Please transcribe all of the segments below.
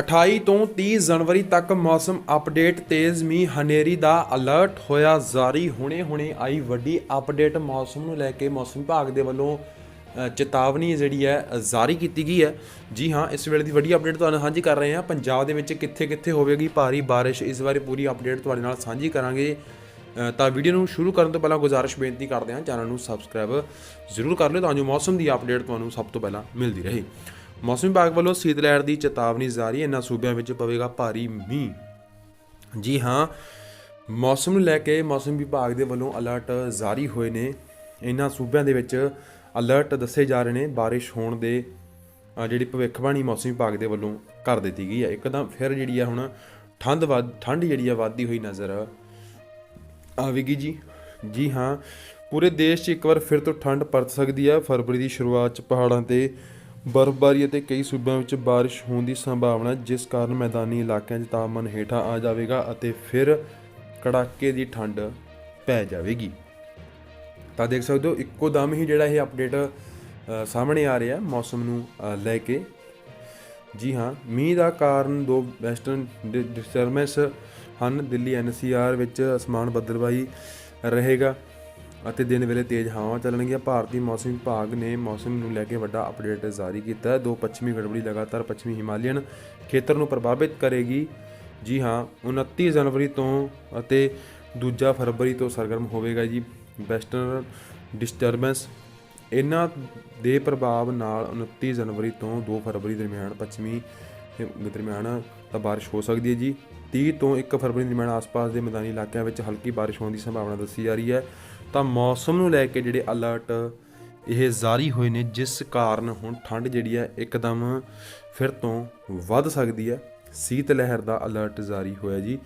28 ਤੋਂ 30 ਜਨਵਰੀ ਤੱਕ ਮੌਸਮ ਅਪਡੇਟ ਤੇਜ਼ ਮੀਂਹ ਹਨੇਰੀ ਦਾ ਅਲਰਟ ਹੋਇਆ। ਜਾਰੀ ਹੁਣੇ-ਹੁਣੇ ਆਈ ਵੱਡੀ ਅਪਡੇਟ ਮੌਸਮ ਨੂੰ ਲੈ ਕੇ ਮੌਸਮ ਵਿਭਾਗ ਦੇ ਵੱਲੋਂ ਚੇਤਾਵਨੀ ਜਿਹੜੀ ਹੈ ਜਾਰੀ ਕੀਤੀ ਗਈ ਹੈ। ਜੀ ਹਾਂ, ਇਸ ਵੇਲੇ ਦੀ ਵੱਡੀ ਅਪਡੇਟ ਤੁਹਾਨੂੰ ਸਾਂਝੀ ਕਰ ਰਹੇ ਹਾਂ। ਪੰਜਾਬ ਦੇ ਵਿੱਚ ਕਿੱਥੇ-ਕਿੱਥੇ ਹੋਵੇਗੀ ਭਾਰੀ ਬਾਰਿਸ਼, ਇਸ ਬਾਰੇ ਪੂਰੀ ਅਪਡੇਟ ਤੁਹਾਡੇ ਨਾਲ ਸਾਂਝੀ ਕਰਾਂਗੇ। ਤਾਂ ਵੀਡੀਓ ਨੂੰ ਸ਼ੁਰੂ ਕਰਨ ਤੋਂ ਪਹਿਲਾਂ ਗੁਜ਼ਾਰਿਸ਼ ਬੇਨਤੀ ਕਰਦੇ ਹਾਂ, ਚੈਨਲ ਨੂੰ ਸਬਸਕ੍ਰਾਈਬ ਜ਼ਰੂਰ ਕਰ ਲਿਓ ਤਾਂ ਜੋ ਮੌਸਮ ਦੀ ਅਪਡੇਟ ਤੁਹਾਨੂੰ ਸਭ ਤੋਂ ਪਹਿਲਾਂ ਮਿਲਦੀ ਰਹੇ। ਮੌਸਮ ਵਿਭਾਗ ਵੱਲੋਂ ਸੀਤ ਲਹਿਰ ਦੀ ਚੇਤਾਵਨੀ ਜਾਰੀ ਇਹਨਾਂ ਸੂਬਿਆਂ ਵਿੱਚ ਪਵੇਗਾ ਭਾਰੀ ਮੀਂਹ। ਜੀ ਹਾਂ, ਮੌਸਮ ਨੂੰ ਲੈ ਕੇ ਮੌਸਮ ਵਿਭਾਗ ਦੇ ਵੱਲੋਂ ਅਲਰਟ ਜਾਰੀ ਹੋਏ ਨੇ। ਇਹਨਾਂ ਸੂਬਿਆਂ ਦੇ ਵਿੱਚ ਅਲਰਟ ਦੱਸੇ ਜਾ ਰਹੇ ਨੇ, ਬਾਰਿਸ਼ ਹੋਣ ਦੇ ਜਿਹੜੀ ਭਵਿੱਖਬਾਣੀ ਮੌਸਮ ਵਿਭਾਗ ਦੇ ਵੱਲੋਂ ਕਰ ਦਿੱਤੀ ਗਈ ਹੈ। ਇੱਕਦਮ ਫਿਰ ਜਿਹੜੀ ਆ ਹੁਣ ਠੰਡ ਵੱਧ, ਠੰਡ ਜਿਹੜੀ ਆ ਵੱਧਦੀ ਹੋਈ ਨਜ਼ਰ ਆਵੇਗੀ ਜੀ। ਜੀ ਹਾਂ, ਪੂਰੇ ਦੇਸ਼ 'ਚ ਇੱਕ ਵਾਰ ਫਿਰ ਤੋਂ ਠੰਡ ਪਰਤ ਸਕਦੀ ਹੈ ਫਰਵਰੀ ਦੀ ਸ਼ੁਰੂਆਤ 'ਚ ਪਹਾੜਾਂ ਤੇ ਬਰਫ਼ਬਾਰੀ ਅਤੇ ਕਈ ਸੂਬਿਆਂ ਵਿੱਚ ਬਾਰਿਸ਼ ਹੋਣ ਦੀ ਸੰਭਾਵਨਾ ਜਿਸ ਕਾਰਨ ਮੈਦਾਨੀ ਇਲਾਕਿਆਂ 'ਚ ਤਾਪਮਾਨ ਹੇਠਾਂ ਆ ਜਾਵੇਗਾ ਅਤੇ ਫਿਰ ਕੜਾਕੇ ਦੀ ਠੰਡ ਪੈ ਜਾਵੇਗੀ। ਤਾਂ ਦੇਖ ਸਕਦੇ ਹੋ, ਇੱਕੋ ਦਮ ਹੀ ਜਿਹੜਾ ਇਹ ਅਪਡੇਟ ਸਾਹਮਣੇ ਆ ਰਿਹਾ ਮੌਸਮ ਨੂੰ ਲੈ ਕੇ। ਜੀ ਹਾਂ, ਮੀਂਹ ਦਾ ਕਾਰਨ ਦੋ ਵੈਸਟਰਨ ਡਿਸਟਰਬੈਂਸ ਹਨ, ਦਿੱਲੀ ਐਨਸੀਆਰ ਵਿੱਚ ਅਸਮਾਨ ਬੱਦਲਵਾਈ ਰਹੇਗਾ। ਅਤੇ ਦਿਨ ਵੇਲੇ ਤੇਜ਼ ਹਵਾਵਾਂ ਚੱਲਣਗੀਆਂ। ਭਾਰਤੀ ਮੌਸਮ ਵਿਭਾਗ ਨੇ ਮੌਸਮ ਨੂੰ ਲੈ ਕੇ ਵੱਡਾ ਅਪਡੇਟ ਜਾਰੀ ਕੀਤਾ ਹੈ। ਦੋ ਪੱਛਮੀ ਗੜਬੜੀ ਲਗਾਤਾਰ ਪੱਛਮੀ ਹਿਮਾਲੀਅਨ ਖੇਤਰ ਨੂੰ ਪ੍ਰਭਾਵਿਤ ਕਰੇਗੀ। ਜੀ ਹਾਂ 29 ਜਨਵਰੀ ਤੋਂ ਅਤੇ ਦੂਜਾ ਫਰਵਰੀ ਤੋਂ ਸਰਗਰਮ ਹੋਵੇਗਾ ਜੀ। ਵੈਸਟਰਨ ਡਿਸਟਰਬੈਂਸ, ਇਹਨਾਂ ਦੇ ਪ੍ਰਭਾਵ ਨਾਲ 29 ਜਨਵਰੀ ਤੋਂ 2 ਫਰਵਰੀ ਦਰਮਿਆਨ ਪੱਛਮੀ ਦਰਮਿਆਨ ਤਾਂ ਬਾਰਿਸ਼ ਹੋ ਸਕਦੀ ਹੈ ਜੀ। 30 ਤੋਂ 1 ਫਰਵਰੀ ਦਰਮਿਆਨ ਆਸ-ਪਾਸ ਦੇ ਮੈਦਾਨੀ ਇਲਾਕਿਆਂ ਵਿੱਚ ਹਲਕੀ ਬਾਰਿਸ਼ ਹੋਣ ਦੀ ਸੰਭਾਵਨਾ ਦੱਸੀ ਜਾ ਰਹੀ ਹੈ। ਤਾਂ ਮੌਸਮ ਨੂੰ ਲੈ ਕੇ ਜਿਹੜੇ ਅਲਰਟ ਇਹ ਜਾਰੀ ਹੋਏ ਨੇ, ਜਿਸ ਕਾਰਨ ਹੁਣ ਠੰਡ ਜਿਹੜੀ ਹੈ ਇੱਕਦਮ ਫਿਰ ਤੋਂ ਵੱਧ ਸਕਦੀ ਹੈ। ਸੀਤ ਲਹਿਰ ਦਾ ਅਲਰਟ ਜਾਰੀ ਹੋਇਆ ਜੀ।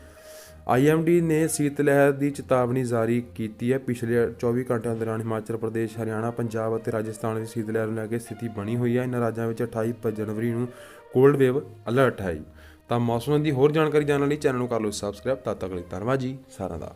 ਆਈਐਮਡੀ ਨੇ ਸੀਤ ਲਹਿਰ ਦੀ ਚੇਤਾਵਨੀ ਜਾਰੀ ਕੀਤੀ ਹੈ। ਪਿਛਲੇ 24 ਘੰਟਿਆਂ ਦੌਰਾਨ ਹਿਮਾਚਲ ਪ੍ਰਦੇਸ਼, ਹਰਿਆਣਾ, ਪੰਜਾਬ ਅਤੇ ਰਾਜਸਥਾਨ ਦੀ ਸੀਤ ਲਹਿਰ ਨੂੰ ਲੈ ਕੇ ਸਥਿਤੀ ਬਣੀ ਹੋਈ ਹੈ। ਇਹਨਾਂ ਰਾਜਾਂ ਵਿੱਚ 28 ਜਨਵਰੀ ਨੂੰ ਕੋਲਡ ਵੇਵ ਅਲਰਟ ਹੈ ਜੀ। ਤਾਂ ਮੌਸਮ ਦੀ ਹੋਰ ਜਾਣਕਾਰੀ ਜਾਣਨ ਲਈ ਚੈਨਲ ਨੂੰ ਕਰ ਲਓ ਸਬਸਕ੍ਰਾਈਬ। ਤਦ ਤੱਕ ਲਈ ਧੰਨਵਾਦ ਜੀ। ਸਾਰਿਆਂ ਦਾ।